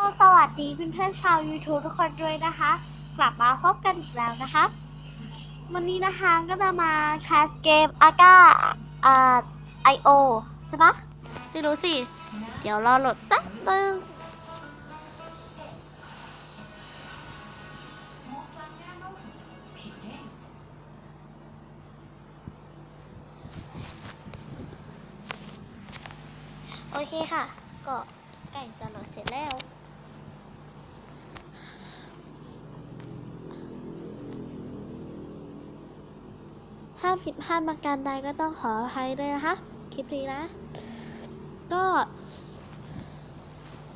สวัสดีเพื่อนๆชาว YouTube ทุกคนด้วยนะคะ กลับมาพบกันอีกแล้วนะคะ วันนี้นะคะก็จะมาแคสเกมอาก้าอ่าไอโอใช่ปะไม่รู้สิ เดี๋ยวรอโหลดแป๊บนึงโอเคค่ะ ก็ใกล้จะโหลดเสร็จแล้วาผิดพลาดประการใดก็ต้องขออภัยด้วยนะคะ คลิปนี้นะ ก็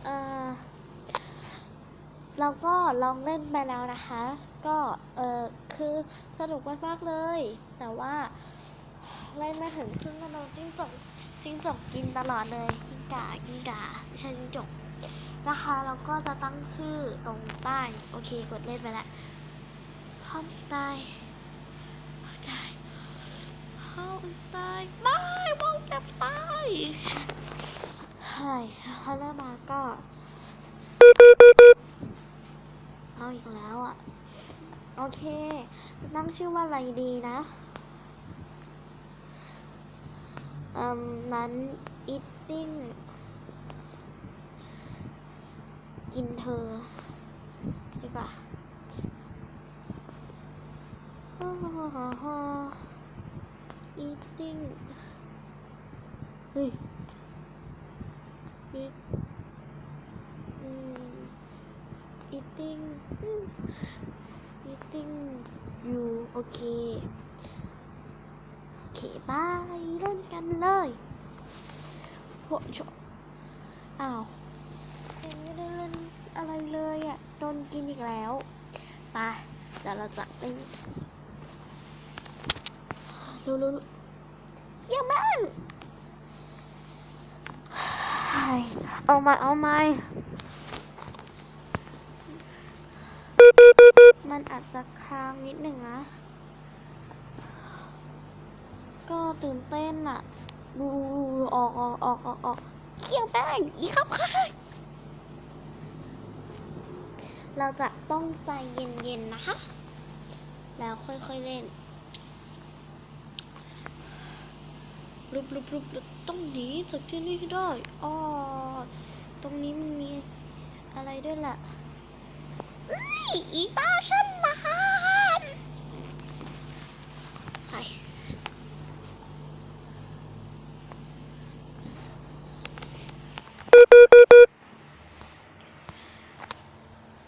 เออเราก็ลองเล่นไปแล้วนะคะ ก็เออคือสนุกมากๆเลย แต่ว่าเล่นมาถึงครึ่งก็โดนจิ้งจกจิ้งจกกินตลอดเลยกิ้งก่ากิ้งก่าไม่ใช่จิ้งจกนะคะเราก็จะตั้งชื่อตรงใต้ โอเค กดเล่นไปแล้วพร้อมตายพร้อมตาย ข้าตายไม่มองจะตายเฮ้ยเขาเริ่มมาก็ เอาอีกแล้วอะ โอเคตั้งชื่อว่าอะไรดีนะอืมนั้น eating กินเธอดีกว่า eating เฮ้ย eat อืม eating อืม eating you โอเค โอเคบายเล่นกันเลยโหชอ้าวยังไม่ได้เล่นอะไรเลยอะ โดนกินอีกแล้วมาเดี๋ยวเราจะเล่น รู้รู้เฮียแม่งเฮ้ยเอามาเอามามันอาจจะค้างนิดหนึ่งนะ ก็ตื่นเต้นอะดูออกออกออกออกออกเขี้ยวแป้งอีกครับค่ะเราจะต้องใจเย็นๆนะคะ แล้วค่อยๆเล่น ลุบลุบลุบต้องหนีจากที่นี่ให้ได้อ๋อตรงนี้มันมีอะไรด้วยล่ะเอ้ยอีบ้าฉันละครับไป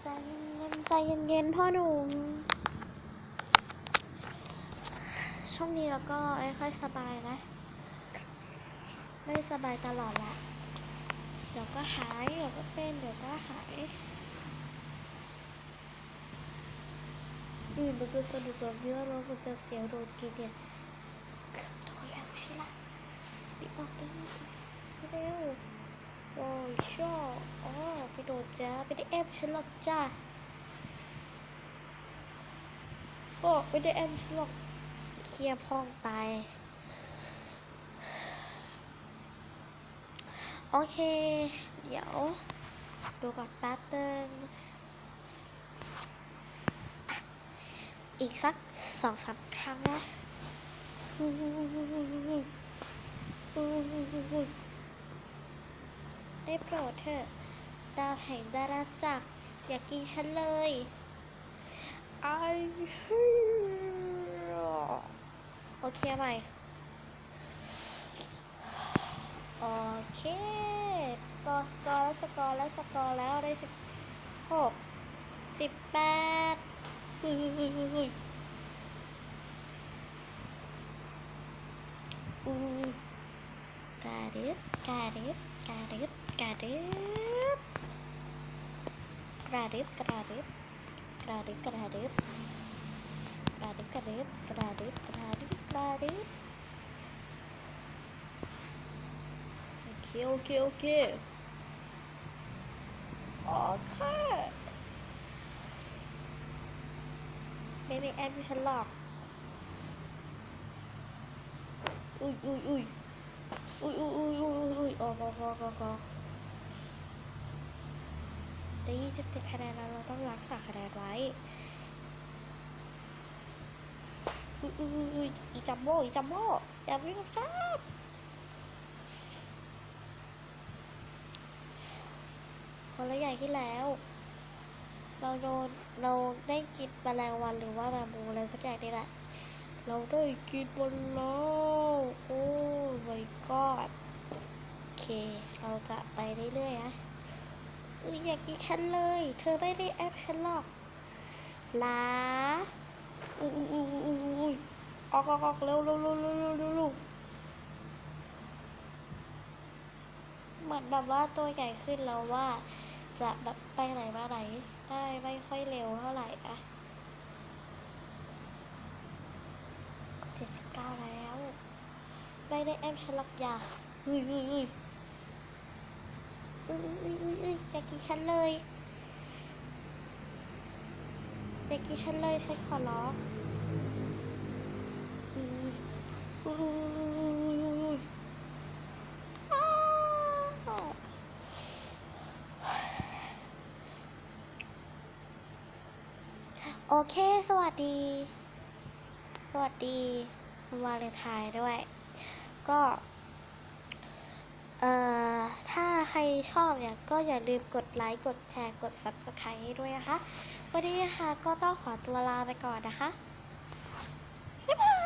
ใจเย็นๆใจเย็นๆพ่อหนุ่มช่วงนี้เราก็ค่อยสบายนะ ไม่สบายตลอดละ เดี๋ยวก็หาย เดี๋ยวก็เป็น เดี๋ยวก็หายอืมมันจะสนุกแบบนี้แล้วเรามันจะเสียโดนกินเนี่ยเกือบโดนแล้วใช่ละรีบออกเร็วเร็วโอ้ยชอบอ๋อไปโดนจ้าไม่ได้แอบฉันหรอกจ้าโอ้ไม่ได้แอบฉันหรอกเคลียร์พองตาย โอเค เดี๋ยว ดูก่อนแป๊บนึงอีกสักสองสามครั้งนะได้โปรดเถอะดาวแห่งดาราจักรอย่ากินฉันเลยไอโอเคใหม่โอเค สกอร์สกอร์แล้วสกอร์แล้วสกอร์แล้วได้สิบหกสิบแปดอุ้ยอุ้ยอุ้ยอุ้ยอุ้ยอุ้ยกาดึบกาดึบกาดึบกาดึบกระดึบกระดึบกระดึบกระดึบกระดึบกระดึบกระดึบกระดึบกระดึบโอเคโอเคโอเค โอเคไม่ได้แอดไม่ฉันหรอก อุ้ยอุ้ยอุ้ยอุ้ยอุ้ยอุ้ยอุ้ยอุ้ยออกออกออกออกออกได้ยี่สิบเจ็ดคะแนนแล้วเราต้องรักษาคะแนนไว้ อุ้ยอุ้ยอุ้ยอุ้ยอีจัมโบ้อีจัมโบ้อย่าวิ่งกับฉัน คนละใหญ่ที่แล้ว เราโดนเราได้กินแมลงวันหรือว่าแมงมุมอะไรสักอย่างนี่แหละ เราได้กินมันแล้วโอ้ my god โอเค เราจะไปเรื่อยๆนะเอออยากกินฉันเลย เธอไม่ได้แอปฉันหรอกลาอุ้ยอุ้ยอุ้ยอุ้ยออกออกออกเร็วเร็วเร็วเร็วเร็วเร็วเร็วเหมือนแบบว่าตัวใหญ่ขึ้นแล้วว่า จะแบบไปไหนมาไหนได้ไม่ค่อยเร็วเท่าไหร่อะเจ็ดสิบเก้าแล้วไม่ได้แอมฉันหรอกอย่าเฮ้ยเฮ้ยเฮ้ยเอ้ยเอ้ยเอ้ยเอ้ยอยากกินฉันเลยอยากกินฉันเลยฉันขอร้องอุ้ยอุ้ยอุ้ยอุ้ยอุ้ยอุ้ยอ้าว โอเค สวัสดี สวัสดีวันวาเลนไทน์ด้วย ก็ เอ่อ ถ้าใครชอบเนี่ย ก็อย่าลืมกดไลค์ กดแชร์ กด Subscribe ให้ด้วยนะคะ วันนี้นะคะก็ต้องขอตัวลาไปก่อนนะคะ บ๊ายบาย